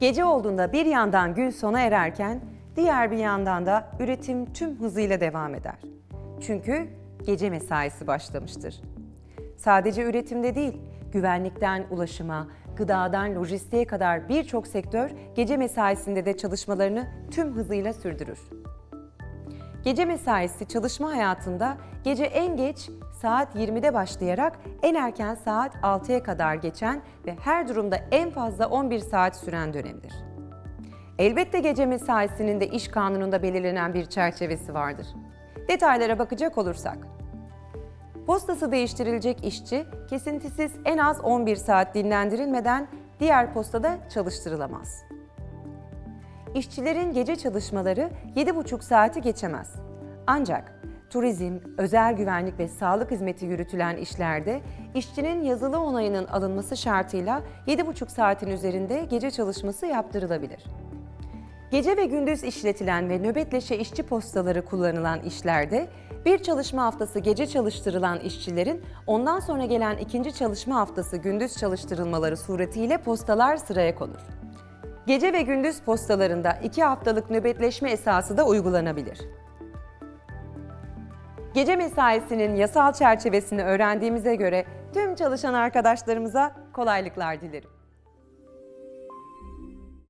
Gece olduğunda bir yandan gün sona ererken diğer bir yandan da üretim tüm hızıyla devam eder. Çünkü gece mesaisi başlamıştır. Sadece üretimde değil, güvenlikten ulaşıma, gıdadan lojistiğe kadar birçok sektör gece mesaisinde de çalışmalarını tüm hızıyla sürdürür. Gece mesaisi çalışma hayatında gece en geç saat 20'de başlayarak en erken saat 6'ya kadar geçen ve her durumda en fazla 11 saat süren dönemdir. Elbette gece mesaisinin de iş kanununda belirlenen bir çerçevesi vardır. Detaylara bakacak olursak, Postası değiştirilecek işçi kesintisiz en az 11 saat dinlendirilmeden diğer postada çalıştırılamaz. İşçilerin gece çalışmaları 7,5 saati geçemez. Ancak turizm, özel güvenlik ve sağlık hizmeti yürütülen işlerde işçinin yazılı onayının alınması şartıyla 7,5 saatin üzerinde gece çalışması yaptırılabilir. Gece ve gündüz işletilen ve nöbetleşe işçi postaları kullanılan işlerde bir çalışma haftası gece çalıştırılan işçilerin ondan sonra gelen ikinci çalışma haftası gündüz çalıştırılmaları suretiyle postalar sıraya konur. Gece ve gündüz postalarında iki haftalık nöbetleşme esası da uygulanabilir. Gece mesaisinin yasal çerçevesini öğrendiğimize göre tüm çalışan arkadaşlarımıza kolaylıklar dilerim.